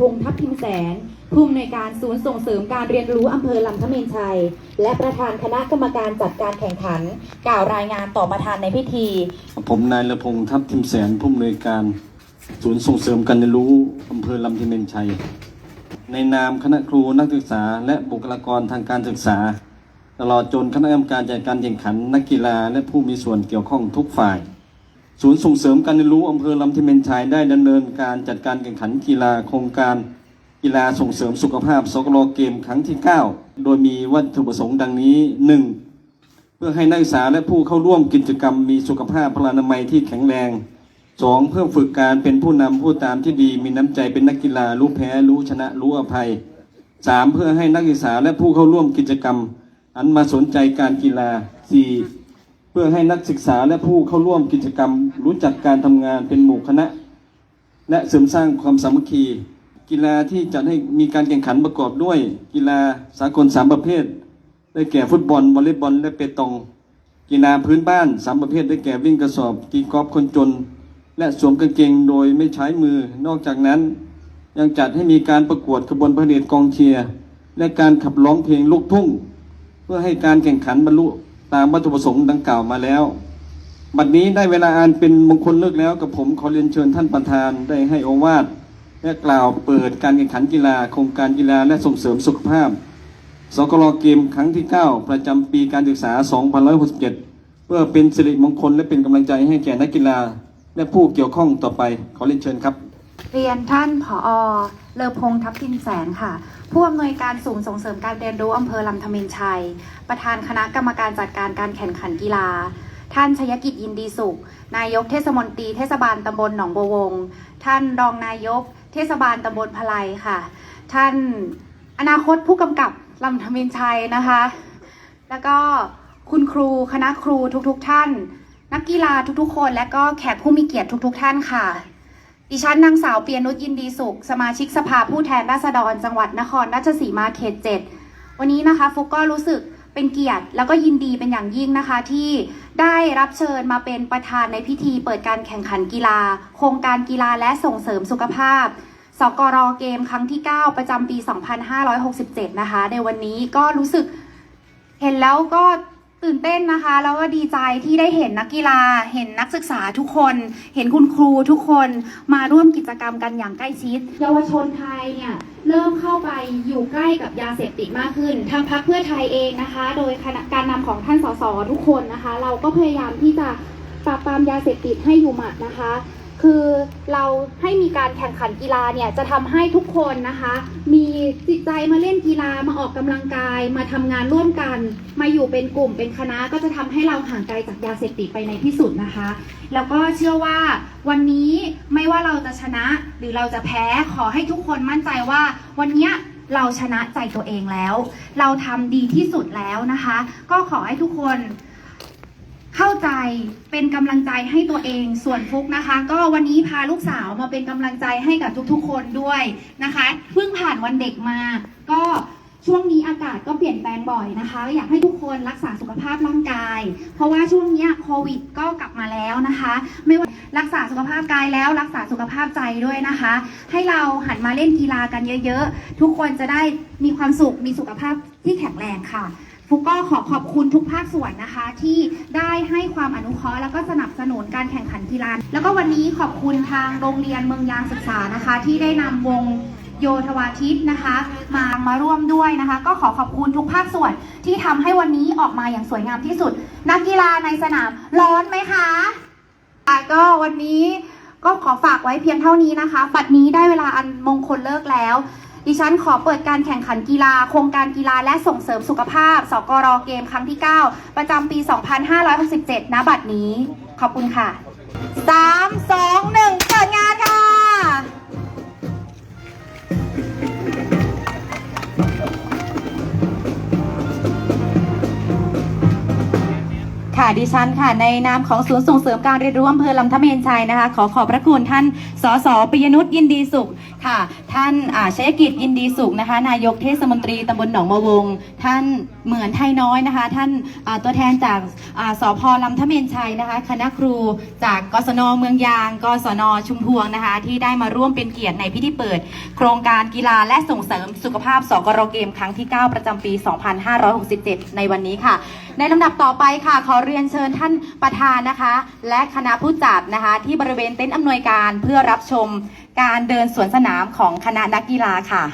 พงษ์ทัพทิมแสนผู้อำนวยการศูนย์ส่งเสริมการเรียนรู้อำเภอลำทะเมนชัย และประธานคณะกรรมการจัดการแข่งขัน กล่าวรายงานต่อประธานในพิธี ผมนายละพงษ์ทัพทิมแสนผู้อำนวยการศูนย์ส่งเสริมการเรียนรู้อำเภอลำทิเมนชัย ในนามคณะครูนักศึกษา และบุคลากรทางการศึกษา ตลอดจนคณะกรรมการจัดการแข่งขันนักกีฬาและผู้มีส่วนเกี่ยวข้องทุกฝ่าย ศูนย์ส่งเสริมการเรียนรู้อำเภอลำทิเมนชัยได้ดำเนินการจัดการแข่งขันกีฬาโครงการ กีฬาส่งเสริมสุขภาพสกลเกมครั้งที่ 9 โดยมีวัตถุประสงค์ดังนี้ 1. เพื่อให้นักศึกษาและผู้เข้าร่วมกิจกรรมมีสุขภาพพลานามัยที่แข็งแรง 2. เพื่อฝึกการเป็นผู้นำผู้ตามที่ดี มีน้ำใจเป็นนักกีฬารู้แพ้รู้ชนะรู้อภัย 3. เพื่อให้นักศึกษาและผู้เข้าร่วมกิจกรรมหันมาสนใจการกีฬา 4. เพื่อให้นักศึกษาและผู้เข้าร่วมกิจกรรม รู้จักการทำงานเป็นหมู่คณะ และเสริมสร้างความสามัคคี กีฬาที่จัดให้มีการแข่งขันประกอบด้วย กีฬาสากลสามประเภท ได้แก่ฟุตบอลวอลเลย์บอลและเปตอง กีฬาพื้นบ้านสามประเภท ได้แก่วิ่งกระสอบตีกอล์ฟคนจน และสวมกางเกงโดยไม่ใช้มือนอกจากนั้น ยังจัดให้มีการประกวดขบวนพาเหรดกองเชียร์และการขับร้องเพลงลูกทุ่ง เพื่อให้การแข่งขันบรรลุ ตามวัตถุประสงค์ดังกล่าวมาแล้ว บัดนี้ได้เวลาอ่านเป็นมงคลเลิกแล้วกับผมขอเรียนเชิญท่านประธานได้ให้โอวาทและกล่าวเปิดการแข่งขันกีฬาโครงการกีฬาและส่งเสริมสุขภาพสกลเกมครั้งที่ 9 ประจำปีการศึกษา 2567 เพื่อเป็นสิริมงคลและเป็นกำลังใจให้แก่นักกีฬา และผู้เกี่ยวข้องต่อไปขอเรียนเชิญครับ เรียนท่านผอเลอพงทัพทิมแสนค่ะ ผู้อำนวยการศูนย์ส่งเสริมการเรียนรู้อำเภอลำธเมนชัย ประธานคณะกรรมการจัดการการแข่งขันกีฬา ท่านชยกิจยินดีสุข นายกเทศมนตรีเทศบาลตำบลหนองบัววง ท่านรองนายก เทศบาลตำบลพลายค่ะ ท่านอนาคตผู้กำกับลำธเมนชัยนะคะ แล้วก็คุณครูคณะครูทุกๆทท่าน นักกีฬาทุกๆ คน และก็แขกผู้มีเกียรติทุกๆ ท่านค่ะ ดิฉันนางสาวเปียนุชยินดีสุข สมาชิกสภาผู้แทนราษฎรจังหวัดนครราชสีมาเขตเจ็ดวันนี้นะคะฟุกก็รู้สึกเป็นเกียรติแล้วก็ยินดีเป็นอย่างยิ่งนะคะ ที่ได้รับเชิญมาเป็นประธานในพิธีเปิดการแข่งขันกีฬา โครงการกีฬาและส่งเสริมสุขภาพสกรเกมครั้งที่ 9 ประจำปี 2567 นะคะ ในวันนี้ก็รู้สึกเห็นแล้วก็ ตื่นเต้นนะคะ แล้วก็ดีใจที่ได้เห็นนักกีฬา เห็นนักศึกษาทุกคน เห็นคุณครูทุกคนมาร่วมกิจกรรมกันอย่างใกล้ชิด เยาวชนไทยเนี่ยเริ่มเข้าไปอยู่ใกล้กับยาเสพติดมากขึ้น ทางพรรคเพื่อไทยเองนะคะ โดยคณะการนำของท่านสสทุกคนนะคะ เราก็พยายามที่จะปราบปรามยาเสพติดให้อยู่หมัดนะคะ คือเราให้มีการแข่งขันกีฬาเนี่ยจะทำให้ทุกคนนะคะ มีจิตใจมาเล่นกีฬามาออกกำลังกาย มาทำงานร่วมกัน มาอยู่เป็นกลุ่มเป็นคณะก็จะทำให้เราห่างไกลจากยาเสพติดไปในที่สุดนะคะ แล้วก็เชื่อว่าวันนี้ไม่ว่าเราจะชนะหรือเราจะแพ้ขอให้ทุกคนมั่นใจว่าวันเนี้ยเราชนะใจตัวเองแล้ว เราทำดีที่สุดแล้วนะคะ ก็ขอให้ทุกคนเข้าใจ เป็นกำลังใจให้ตัวเองส่วนฟุกนะคะ ก็วันนี้พาลูกสาวมาเป็นกำลังใจให้กับทุกๆ คนด้วยนะคะเพิ่งผ่านวันเด็กมา ก็ช่วงนี้อากาศก็เปลี่ยนแปลงบ่อยนะคะอยากให้ทุกคนรักษาสุขภาพร่างกาย เพราะว่าช่วงนี้โควิดก็กลับมาแล้วนะคะ ไม่ว่ารักษาสุขภาพกายแล้วรักษาสุขภาพใจด้วยนะคะ ให้เราหันมาเล่นกีฬากันเยอะ ๆ ทุกคนจะได้มีความสุขมีสุขภาพที่แข็งแรงค่ะ ฟุกก็ขอขอบคุณทุกภาคส่วนนะคะ ที่ได้ให้ความอนุเคราะห์แล้วก็สนับสนุนการแข่งขันกีฬาแล้วก็วันนี้ขอบคุณทางโรงเรียนเมืองยางศึกษานะคะ ที่ได้นำวงโยธวาทิตนะคะ มามาร่วมด้วยนะคะ ก็ขอขอบคุณทุกภาคส่วนที่ทำให้วันนี้ออกมาอย่างสวยงามที่สุด นักกีฬาในสนามร้อนไหมคะอะก็วันนี้ก็ขอฝากไว้เพียงเท่านี้นะคะ บัดนี้ได้เวลาอันมงคลเลิกแล้ว ดิฉันขอเปิดการแข่งขันกีฬา โครงการกีฬาและส่งเสริมสุขภาพ สกรเกมครั้งที่ 9 ประจำปี 2567ณบัดนี้ ขอบคุณค่ะ 3 2 1 เปิดงานค่ะ ค่ะดิฉันค่ะในนามของศูนย์ส่งเสริมการเรียนรู้อำเภอลำทะเมนชัยนะคะ ขอขอบพระคุณท่านสสปิยนุชยินดีสุข ค่ะ ท่านาชัยกิจยินดีสุขนะคะ นายกเทศมนตรีตำบลหนองมะวง ท่านเหมือนไทยน้อยนะคะ ท่านาตัวแทนจากาสพลำทะเมนชัยนะคะ คณะครูจากกศนเมืองยาง กศนชุมพวงนะคะ ที่ได้มาร่วมเป็นเกียรติในพิธีเปิด โครงการกีฬาและส่งเสริมสุขภาพสกรเกมครั้งที่ 9 ประจำปี 2567 ในวันนี้ค่ะ ในลำดับต่อไปค่ะ ขอเรียนเชิญท่านประธานนะคะ และคณะผู้จัดนะคะ ที่บริเวณเต็นท์อำนวยการเพื่อรับชมการเดินสวนสนามนามของคณะนักกีฬาค่ะ